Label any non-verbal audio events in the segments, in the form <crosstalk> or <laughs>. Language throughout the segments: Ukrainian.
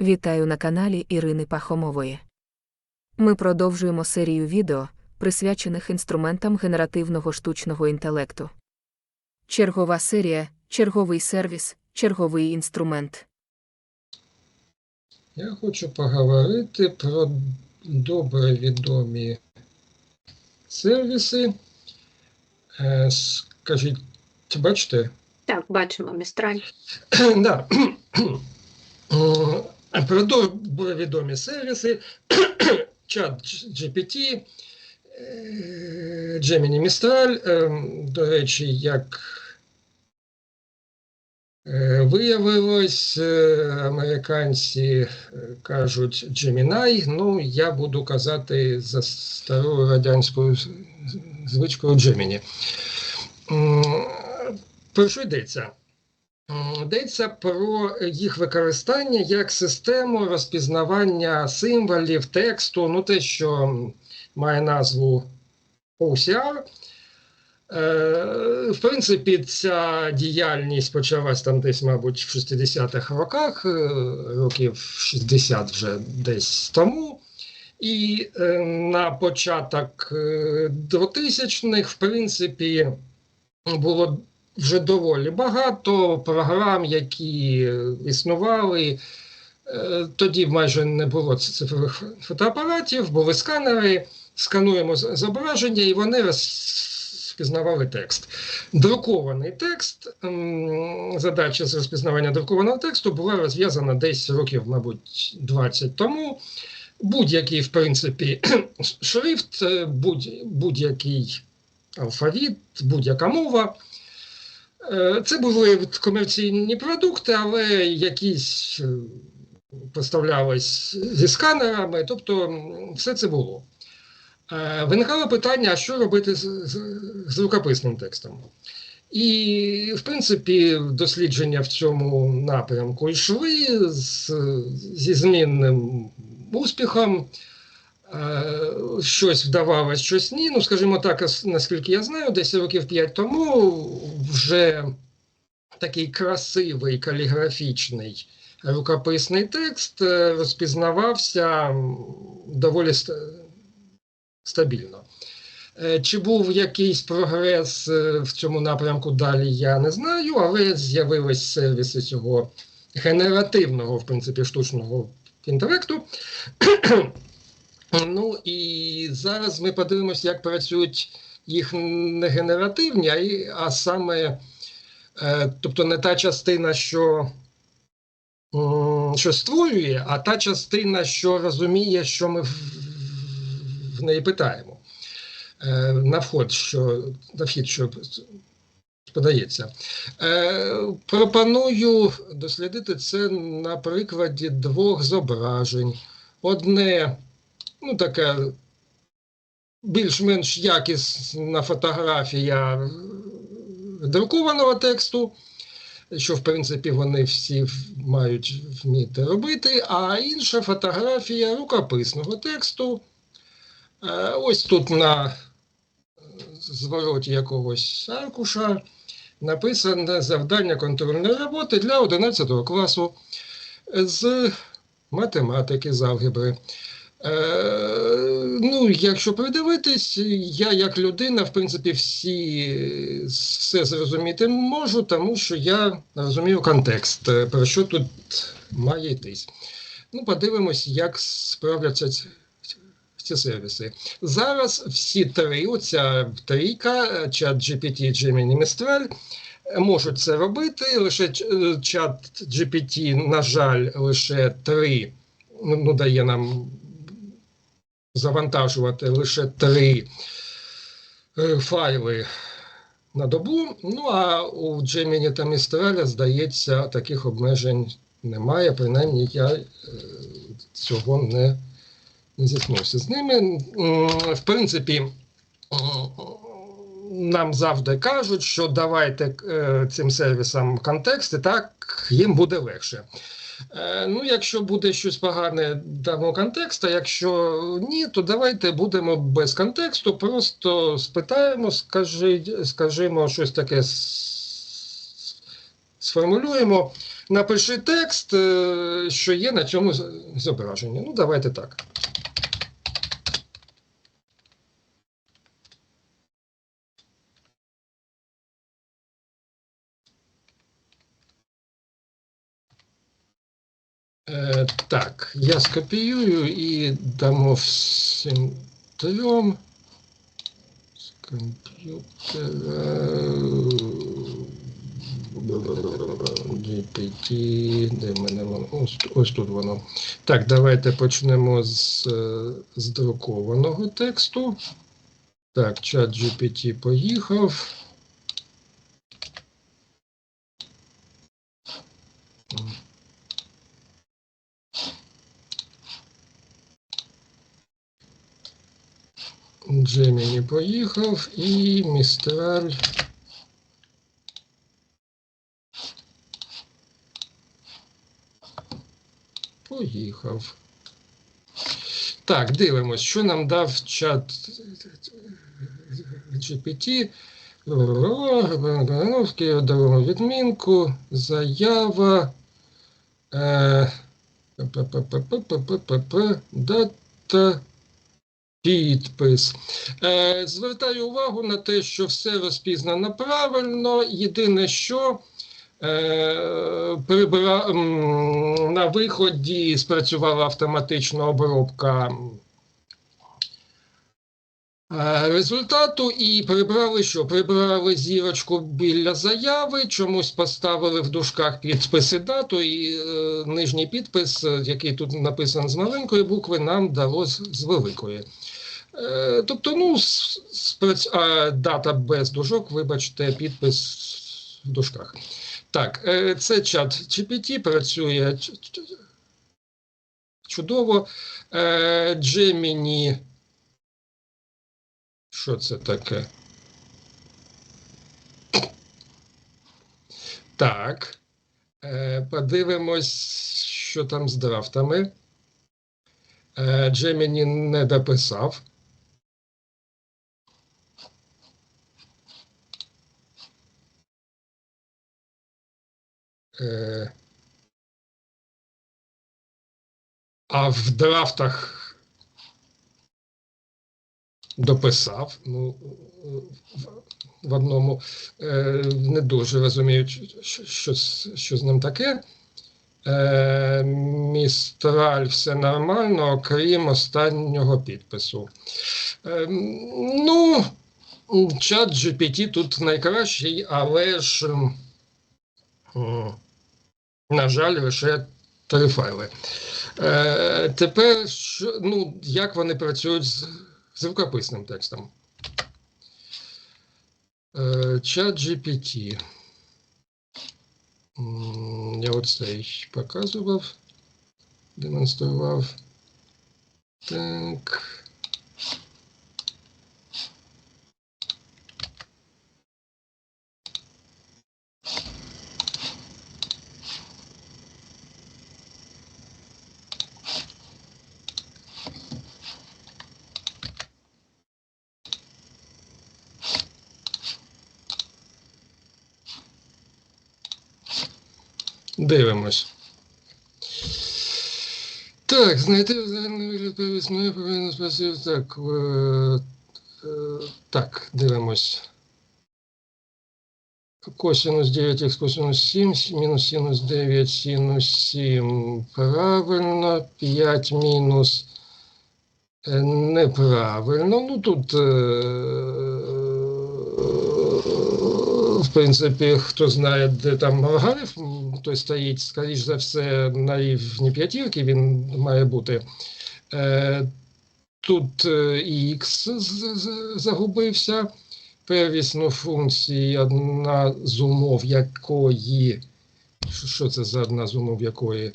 Вітаю на каналі Ірини Пахомової. Ми продовжуємо серію відео, присвячених інструментам генеративного штучного інтелекту. Чергова серія, черговий сервіс, черговий інструмент. Я хочу поговорити про добре відомі сервіси. Е, Скажіть, бачите? Так, бачимо містраль. <clears throat> да. <clears throat> Добре відомі сервіси. <clears throat> Чат GPT, е, Gemini Mistral. Е, До речі, як е, виявилось, американці кажуть Gemini, ну я буду казати за старою радянською звичкою Gemini. Про що йдеться? Йдеться про їх використання як систему розпізнавання символів, тексту, ну те, що має назву OCR. Е, В принципі, ця діяльність почалась там десь, мабуть, в 60-х роках, е, років 60 вже десь тому. І е, на початок е, 2000-х, в принципі, було вже доволі багато програм, які існували. Е, Тоді майже не було цифрових фотоапаратів, були сканери, скануємо зображення, і вони розпізнавали текст. Друкований текст, задача з розпізнавання друкованого тексту була розв'язана десь років, мабуть, 20 тому. Будь-який, в принципі, <clears throat> шрифт, е, будь- будь-який алфавіт, будь-яка мова. Е, Це були комерційні продукти, але якісь е, поставлялись зі сканерами, тобто все це було. Е, Виникало питання, а що робити з, рукописним текстом. І, в принципі, дослідження в цьому напрямку йшли з, зі змінним успіхом. Е, Щось вдавалось, щось ні. Ну, скажімо так, наскільки я знаю, десь років 5 тому вже такий красивий каліграфічний рукописний текст е, розпізнавався доволі стабільно. Е, Чи був якийсь прогрес в цьому напрямку далі, я не знаю, але з'явились сервіси цього генеративного, в принципі, штучного інтелекту. Ну і зараз ми подивимося, як працюють їх не генеративні, а, й- а саме, е, тобто не та частина, що, м, що створює, а та частина, що розуміє, що ми в, в неї питаємо. Е, на вход, що на вхід, що подається. Е, пропоную дослідити це на прикладі двох зображень. Одне ну, така більш-менш якісна фотографія друкованого тексту, що, в принципі, вони всі мають вміти робити, а інша фотографія рукописного тексту. Е, Ось тут на звороті якогось аркуша написане завдання контрольної роботи для 11 класу з математики, з алгебри. Е, ну, якщо придивитись, я як людина, в принципі, всі все зрозуміти можу, тому що я розумію контекст, е, про що тут має йтись. Ну, подивимось, як справляться ці, ці сервіси. Зараз всі три, оця трійка, чат GPT, Gemini, Mistral, можуть це робити. Лише е, чат GPT, на жаль, лише три ну, ну, дає нам завантажувати лише три е, файли на добу. Ну а у Gemini та Mistral, здається, таких обмежень немає. Принаймні я е, цього не, не зіткнувся з ними. В принципі, нам завжди кажуть, що давайте е, цим сервісам контекст, і так їм буде легше. Е, Ну, якщо буде щось погане, дамо контекст, якщо ні, то давайте будемо без контексту, просто спитаємо, скажи, скажімо, щось таке сформулюємо. напиши текст, е, що є на цьому зображенні. Ну, давайте так. Е, так, я скопіюю і дамо всім трьом з комп'ютера GPT, де мене воно? Ось, ось тут воно. Так, давайте почнемо з, е, з друкованого тексту. Так, чат GPT поїхав. Джеміні поїхав і Містраль. Поїхав. Так, дивимось, що нам дав чат GPT. Даємо відмінку, заява. Дата. Підпис. Е, звертаю увагу на те, що все розпізнано правильно. Єдине, що е, на виході спрацювала автоматична обробка результату і прибрали що? Прибрали зірочку біля заяви, чомусь поставили в дужках підпис і дату, і е, нижній підпис, е, який тут написаний з маленької букви, нам дало з, великої. Е, тобто, ну, с- спрац... а, дата без дужок, вибачте, підпис в дужках. Так, е, це чат GPT, працює чудово. Е, Gemini. Що це таке? Так. Е, Подивимось, що там з драфтами. Е, Gemini не дописав. Е, А в драфтах дописав. Ну, в- одному е, не дуже розумію, що, що, з- ним таке. Е, Містраль все нормально, окрім останнього підпису. Е, ну, чат GPT тут найкращий, але ж, на жаль, лише три файли. Тепер, ну, як вони працюють з, з рукописним текстом? Е, чат GPT. Я оцей показував, демонстрував. Так. Дивимось. Так, знайти загальний вигляд перевісної повинен спасти. Так, е, е, так, дивимось. Косинус 9х, косинус 7, мінус синус 9, синус 7. Правильно. 5 мінус е, неправильно. Ну тут, е, в принципі, хто знає, де там логарифм, той стоїть, скоріш за все, на рівні п'ятірки він має бути. Е, Тут е, і загубився. Первісну функцію, одна з умов якої. Що це за одна з умов якої?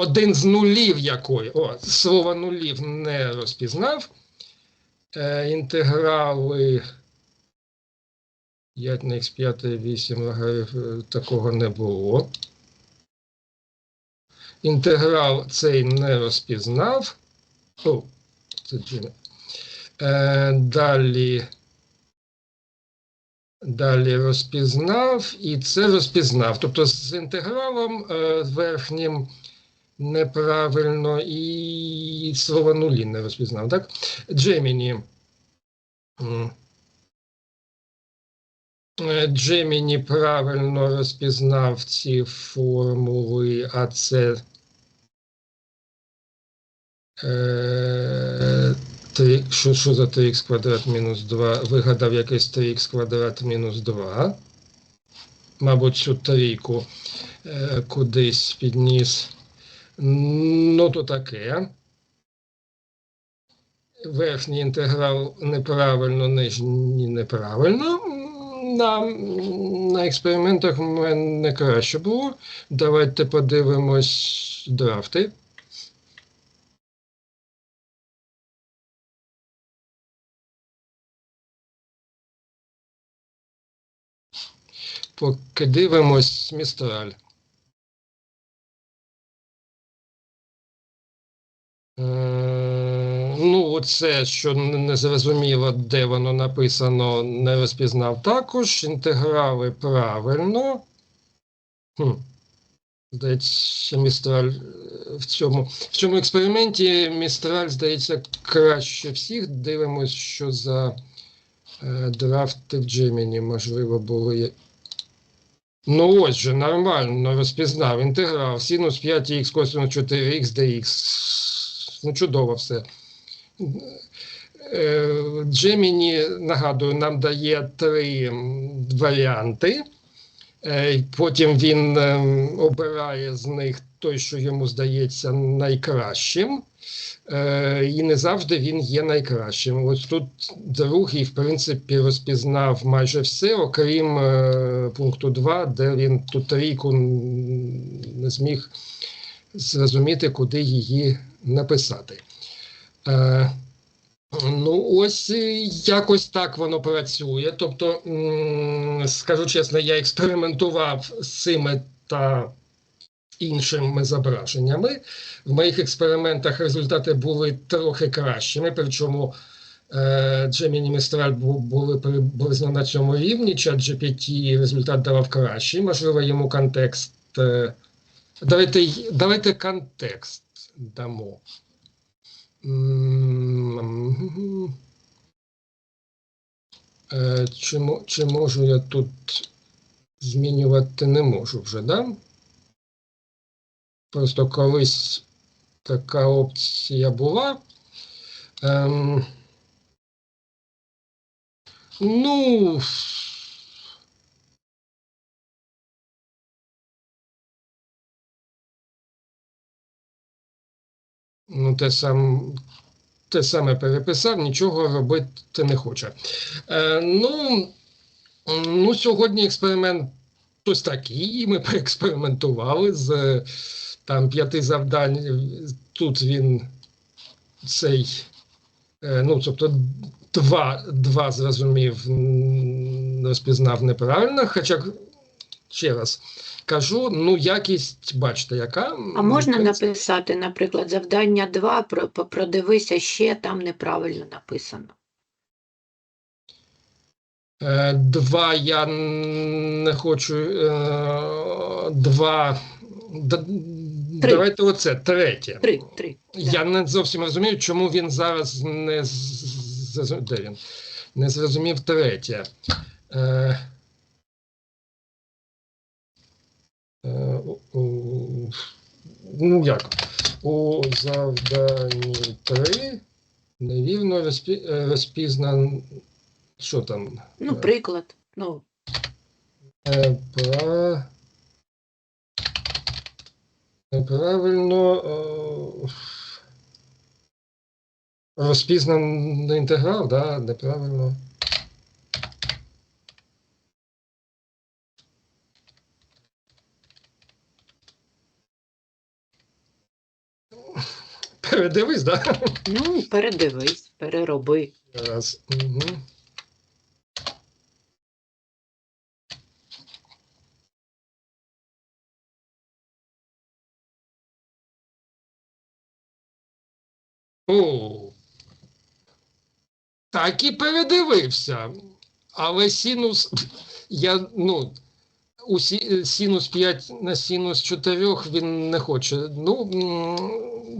Один з нулів якої. О, слово нулів не розпізнав. Е, інтеграли 5 на x5, 8 логарифм, е, такого не було. Інтеграл цей не розпізнав. О, це. Е, далі Далі розпізнав, і це розпізнав. Тобто з інтегралом е, верхнім неправильно і слово нулі не розпізнав, так? М. Е, правильно розпізнав ці формули, а це е, три- що, що за 3х квадрат мінус 2? Вигадав якийсь 3х квадрат мінус 2. Мабуть, цю трійку е, кудись підніс. Ну, то таке. Верхній інтеграл неправильно, нижній неправильно. На, на експериментах в мене краще було. Давайте подивимось драфти. Поки дивимось Містраль. Ну, оце, що не зрозуміло, де воно написано, не розпізнав також. Інтеграли правильно. Хм. Здається, Містраль е, в цьому, в цьому експерименті Містраль, здається, краще всіх. Дивимось, що за е, драфти в Gemini, можливо, були. Ну ось же, нормально розпізнав. Інтеграл, синус 5х, косинус 4х, dx. Ну, чудово все. Е, Gemini, нагадую, нам дає три варіанти. Е, Потім він ем, обирає з них той, що йому здається найкращим. Е, І не завжди він є найкращим. Ось тут другий, в принципі, розпізнав майже все, окрім е, пункту 2, де він ту трійку не зміг зрозуміти, куди її написати. Е, Ну, ось е, якось так воно працює. Тобто, скажу чесно, я експериментував з цими та іншими зображеннями. В моїх експериментах результати були трохи кращими, причому Gemini Mistral були приблизно на цьому рівні, чат GPT результат давав кращий, можливо, йому контекст. е, Давайте, давайте контекст дамо. Е, Чи, чи можу я тут змінювати не можу вже, да? Просто колись така опція була. Ем, ну, ну, те, сам, те саме переписав, нічого робити не хоче. Е, ну, ну, сьогодні експеримент ось такий. Ми <laughs> поекспериментували з там п'яти завдань. Тут він цей, е, ну, тобто, два, два зрозумів, розпізнав неправильно. Хоча, ще раз кажу, ну, якість, бачите, яка. А можна написати, наприклад, завдання 2, про- продивися ще, там неправильно написано. Е, Два я не хочу. е, Два. Три. Давайте оце третє. Три, три. Я не зовсім розумію, чому він зараз не де він? Не зрозумів третє. Е, ну як? У завданні 3 невірно розпі, е, розпізнан. Що там? Ну, приклад. Ну, Е, Пра... Неправильно е, розпізнаний інтеграл, да? неправильно. Передивись, да? ну, передивись, перероби. Раз. Угу. О. Так і передивився. але синус, я, ну, у сі- синус 5 на синус 4 він не хоче. Ну,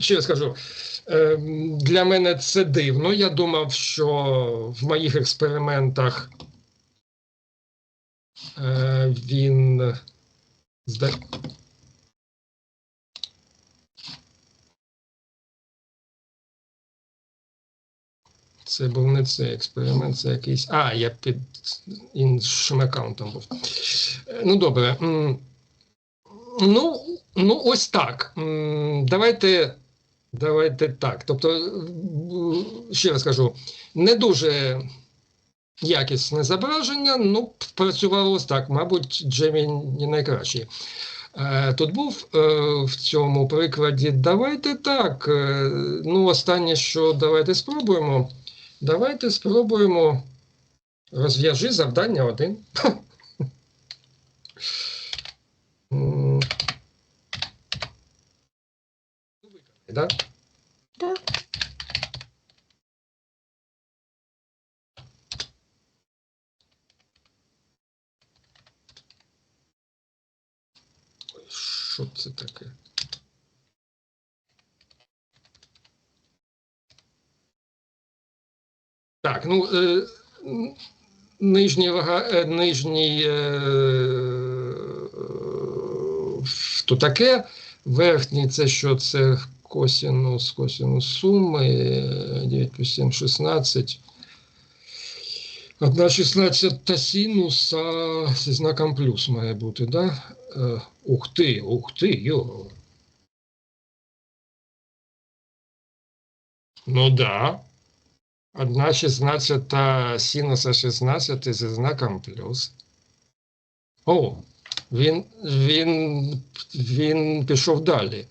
ще скажу, е, для мене це дивно. Я думав, що в моїх експериментах е, він Це був не цей експеримент, це якийсь. А, я під іншим аккаунтом був. Е, Ну, добре. Ну, ну ось так. Давайте, давайте так. Тобто, ще раз кажу, не дуже якісне зображення, ну, працювало ось так. Мабуть, Gemini найкращий. Е, Тут був е, в цьому прикладі. Давайте так. е, Ну, останнє, що давайте спробуємо. Давайте спробуємо. Розв'яжи завдання один. <laughs> Да? Так. Що це таке? Так, ну е, н- нижній вага, е, нижній е, е, то таке, верхній це що? Це косінус суми, е, 9 плюс 7, 16. Одна 16 та синуса зі знаком плюс має бути, да? Е, ух ти, ух ти, йо. Ну да. Одна 16 синуса 16 зі знаком плюс. О, він, він, він пішов далі.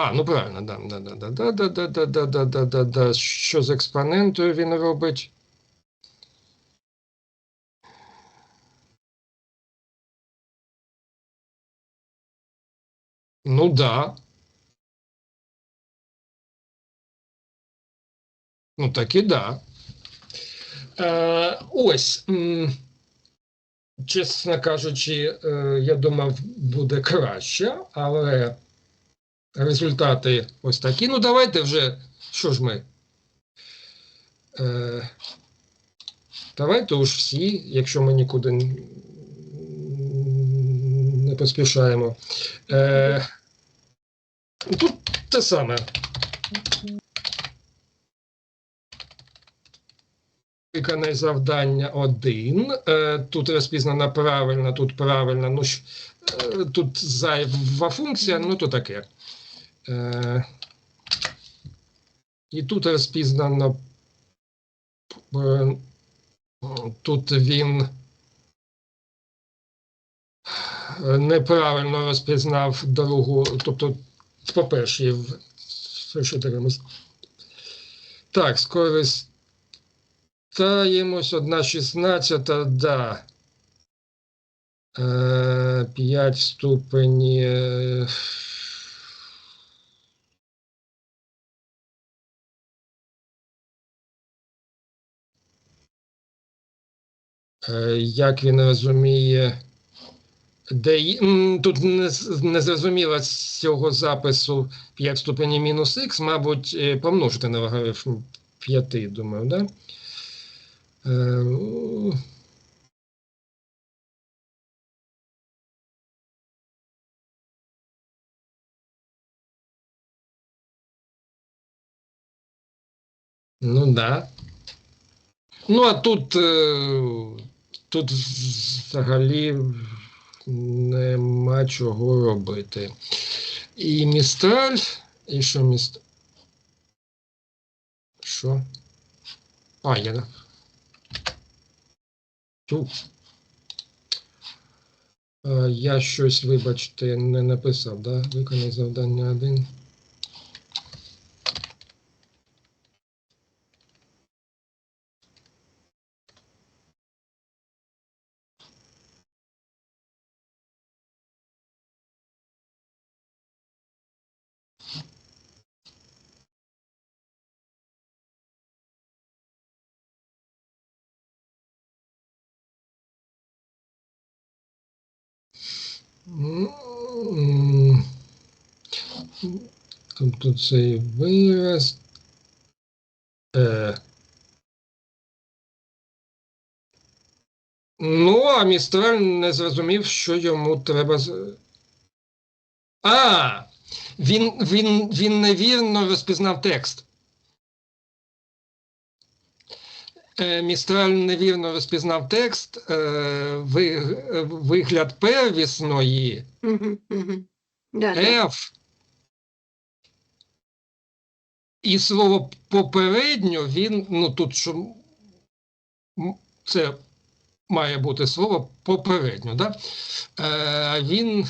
А, ну правильно, да, да, да, да, да, да, да, да, да, да, да, да. Що з експонентою він робить? Ну да. Ну так і да. Е, ось. Чесно кажучи, е, я думав, буде краще, але результати ось такі. Ну, давайте вже. Що ж ми? Е, давайте уж всі, якщо ми нікуди не поспішаємо. Е, тут те саме. Виконай завдання 1. Е, тут розпізнана правильно, тут правильно. Ну, е, тут зайва функція, ну то таке. Е, і тут розпізнано. е, Тут він е, неправильно розпізнав дорогу, тобто, по-перше, в- що дивимось. Так, скористаємось, одна 16, да. 5 ступені. Як він розуміє, де тут не, зрозуміло з цього запису 5 ступені мінус х, мабуть, е, помножити на логарифм 5, думаю, да? Е, Ну да. Ну, а тут, е, тут взагалі нема чого робити. І містраль, і що міст. Що? А, я. Тю. Е, Я щось, вибачте, не написав, да? Виконай завдання один. Тобто цей вираз. Е, ну, а Містраль не зрозумів, що йому треба. з- А! Він, він, він невірно розпізнав текст. Е, Містраль невірно розпізнав текст, е, ви, е, вигляд первісної. F. І слово попередньо він, ну тут що це має бути слово попередньо, да? е, він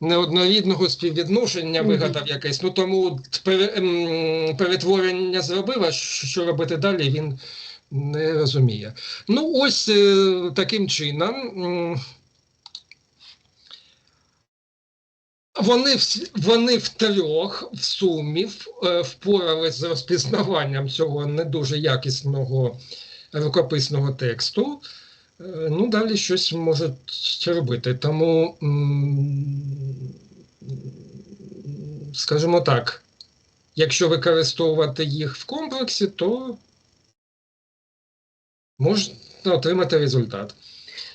неоднорідного співвідношення вигадав якесь. Ну тому ем, перетворення зробив, а що робити далі, він не розуміє. Ну, ось е, таким чином. м, Вони, вони в сумі в- е, впорались з розпізнаванням цього не дуже якісного рукописного тексту. Е, Ну, далі щось можуть робити. Тому, скажімо так, якщо використовувати їх в комплексі, то можна отримати результат.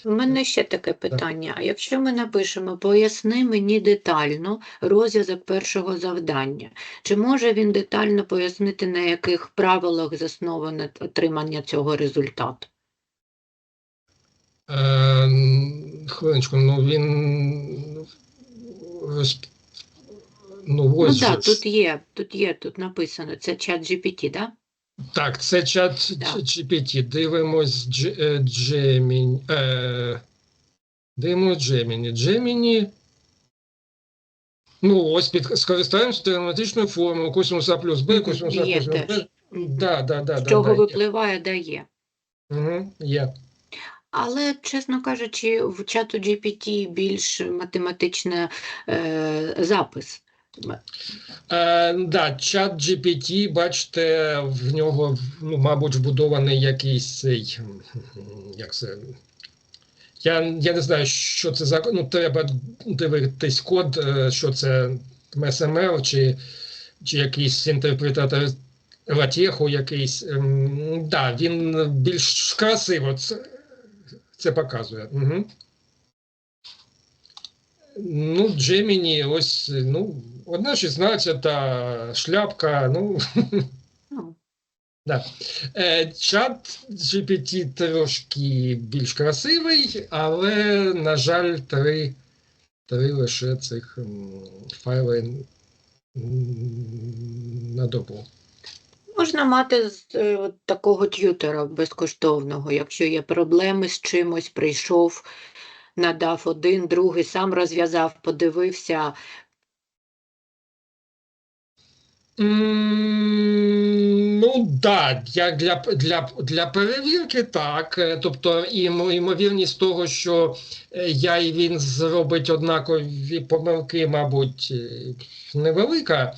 У мене ще таке питання. А якщо ми напишемо поясни мені детально розв'язок першого завдання, чи може він детально пояснити, на яких правилах засноване отримання цього результату? Е, хвилиночку, ну він розп... ну, Ну так, тут є, тут є, тут написано, це чат GPT, да? Так, це чат Да. GPT. Дивимось Дж- е, дивимось Gemini. Gemini. Ну, ось під, скористаємося теоретичною формулою косинус А плюс Б, Мгм, косинус А плюс Б. Да, да, да, З да, чого да, є. випливає, дає. Угу, є. Але, чесно кажучи, в чату GPT більш математичний е, запис. Е, да, чат GPT, бачите, в нього, ну, мабуть, вбудований якийсь цей, як це. Я, я не знаю, що це за ну, треба дивитись код, е, що це MSML чи, чи якийсь інтерпретатор латєху якийсь. Ем, да, він більш красиво це, це показує. Угу. Ну, Джеміні, ось, ну, одна шістнадцята шляпка, ну, Ну, <laughs> да. Е, чат GPT трошки більш красивий, але, на жаль, три, три лише цих файли на добу. Можна мати з, е, такого т'ютера безкоштовного, якщо є проблеми з чимось, прийшов, надав один, другий, сам розв'язав, подивився. Ну, так, як для, для, для перевірки, так. Е, Тобто, і ймовірність того, що е, я і він зробить однакові помилки, мабуть, е, невелика.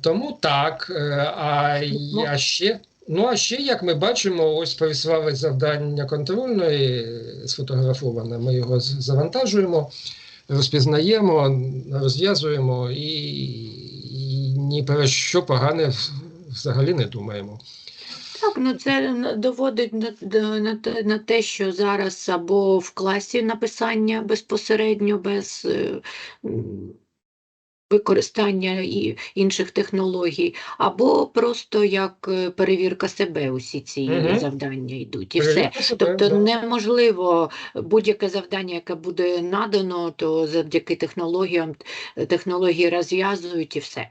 Тому так. А я ще. Ну, а ще, як ми бачимо, ось прислали завдання контрольної сфотографоване. Ми його завантажуємо, розпізнаємо, розв'язуємо і, і ні про що погане взагалі не думаємо. Так, ну це доводить на, на, на те, що зараз або в класі написання безпосередньо без е, використання і інших технологій, або просто як е, перевірка себе усі ці угу. завдання йдуть, і все. Себе, Тобто да. неможливо будь-яке завдання, яке буде надано, то завдяки технологіям, е, технології розв'язують і все.